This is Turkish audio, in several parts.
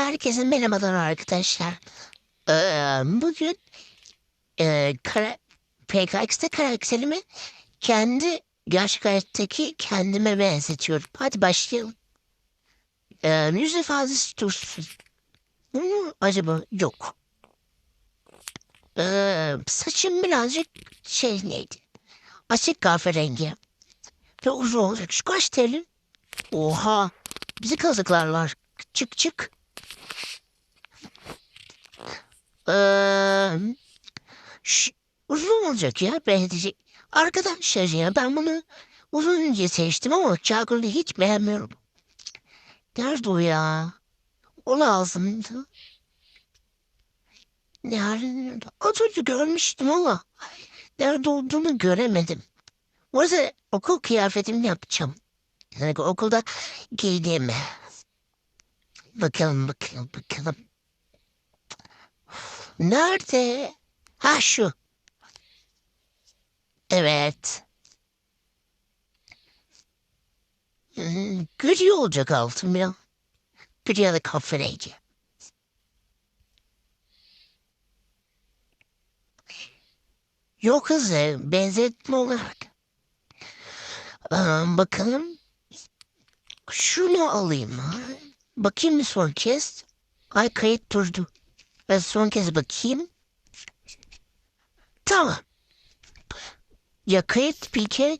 Herkese merhabalar arkadaşlar. Ee, bugün e, kara, PKX'de karakterimi kendi gerçek hayattaki kendime benzetiyorum. Hadi başlayalım. Ee, yüz ifadesi dursun. Hmm, acaba yok. Ee, saçım birazcık şey neydi? Açık kahverengi. Ve uzun olacak. Şu kaç telim? Oha. Bizi kazıklarlar. Çık çık. Ee, uzun olacak ya beğenecek. Arkadaşlar ya ben bunu uzun diye seçtim ama Çağır'ı hiç beğenmiyorum. Nerede o ya? O lazımdı. Nerede? Az önce görmüştüm ama nerede olduğunu göremedim. O yüzden okul kıyafetimi yapacağım. Yani okulda giydiğim. Bakalım bakalım bakalım. Nerede? Ha şu. Evet. Hmm, Gri olacak altım ya. Gri ya da kahverengi. Yok kızı benzetme olarak. Aa, bakalım. Şunu alayım. ha. Bakayım bir son kez. Ay kayıt durdu. Ben son kez bakayım. Tamam. Ya kayıt bir kere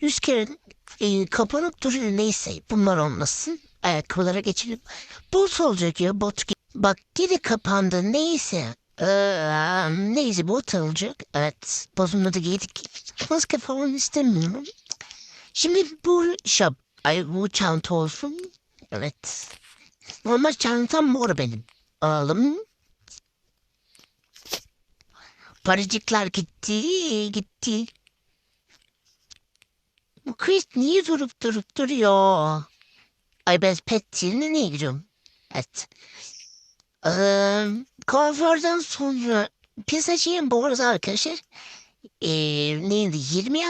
yüz kere e, kapanıp duruyor neyse bunlar olmasın. Ayakkabılara geçelim. Bot olacak ya bot. Bak dili kapandı neyse. Ee, neyse bot olacak. Evet bozumda da giydik. Maske falan istemiyorum. Şimdi bu şap, ay bu çanta olsun. Evet. Normal çantam mor benim. Alalım. Paracıklar gitti, gitti. Bu Chris niye durup durup duruyor? Ay ben petçiliğine niye gidiyorum? Evet. Ee, kuaförden sonra pizzacıyım bu arada arkadaşlar. Ee, neydi 20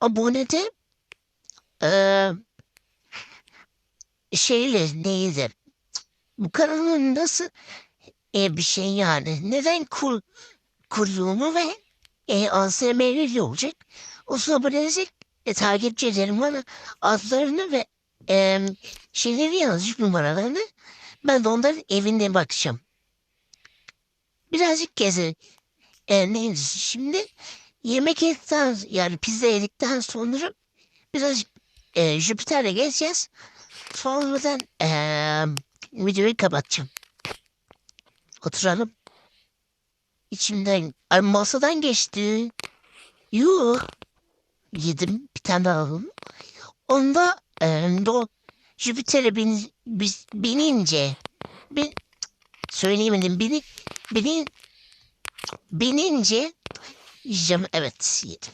abonede ee, şeyle neydi? Bu kanalın nasıl e, bir şey yani? Neden kur, kurduğumu ve e, ASMR'li olacak? O sabredecek e, takipçi ederim bana adlarını ve e, şeyleri yazmış numaralarını. Ben de onların evinde bakacağım. Birazcık gezin. E, neydi şimdi? Yemek yedikten yani pizza yedikten sonra birazcık e, Jüpiter'e gezeceğiz. Sonradan e, videoyu kapatacağım. Oturalım. İçimden ay masadan geçti. Yuh. Yedim bir tane daha aldım. Onda e, do Jüpiter'e bin, biz, binince bin, söyleyemedim bini, binin, binince yiyeceğim evet yedim.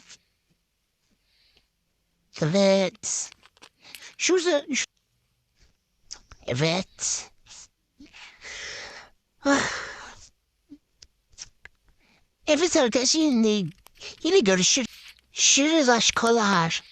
Evet. Şurada şu- Evet. Ah. Yine, yine görüşürüz. Görüşürüz aşkolar.